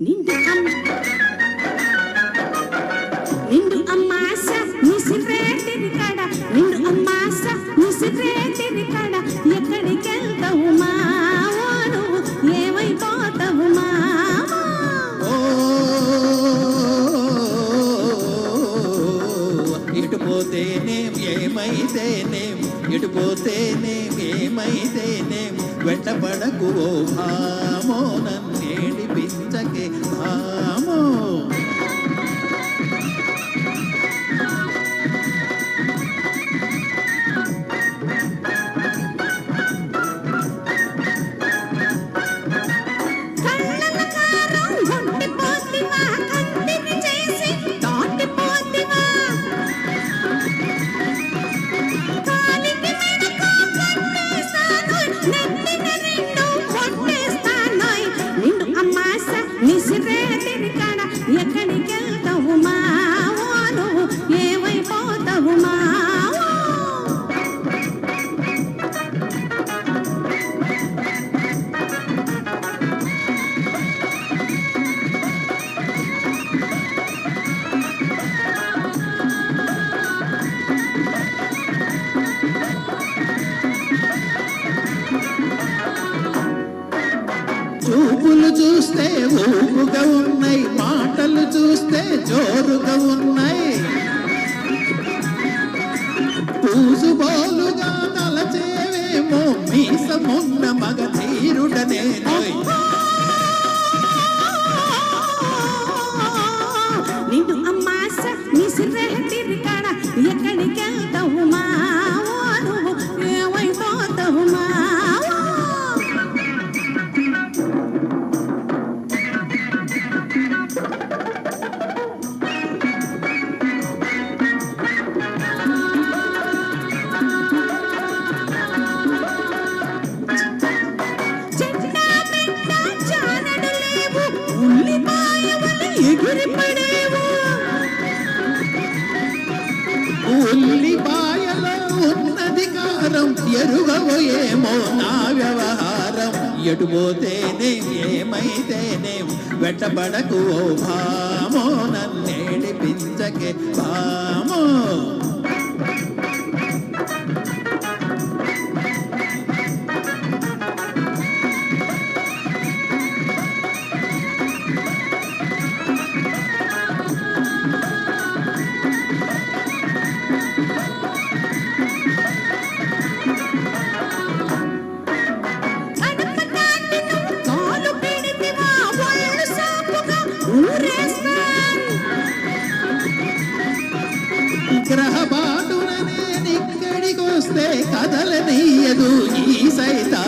నిండు అమ్మ. నిండు అమ్మాస నిసిరేటిరి కడ. నిండు అమ్మాస నిసిరేటిరి కడ. ఎక్కడికి వెళ్తావు మావోను ఏమైపోతావు మావో ఇటు పోతేనే ఏమైతేనే ఇటు పోతేనేం వెంటపడకు ఓ భామో నన్నేడిపించకే. చూపులు చూస్తే ఊపుగా ఉన్నాయి మాటలు చూస్తే జోరుగా ఉన్నాయి. పూసుబోలుగా తలచేవేమో మీసమున్న మగ తీరుడనే ఉన్నది కారం ఎరుగవో ఏమో నా వ్యవహారం. ఎటుపోతేనే ఏమైతేనేం వెంటబడకు ఓ భామో నన్నేడిపించకే. భా బాటుననే నిక్కడికొస్తే కదలనీయదు ఈ సైతా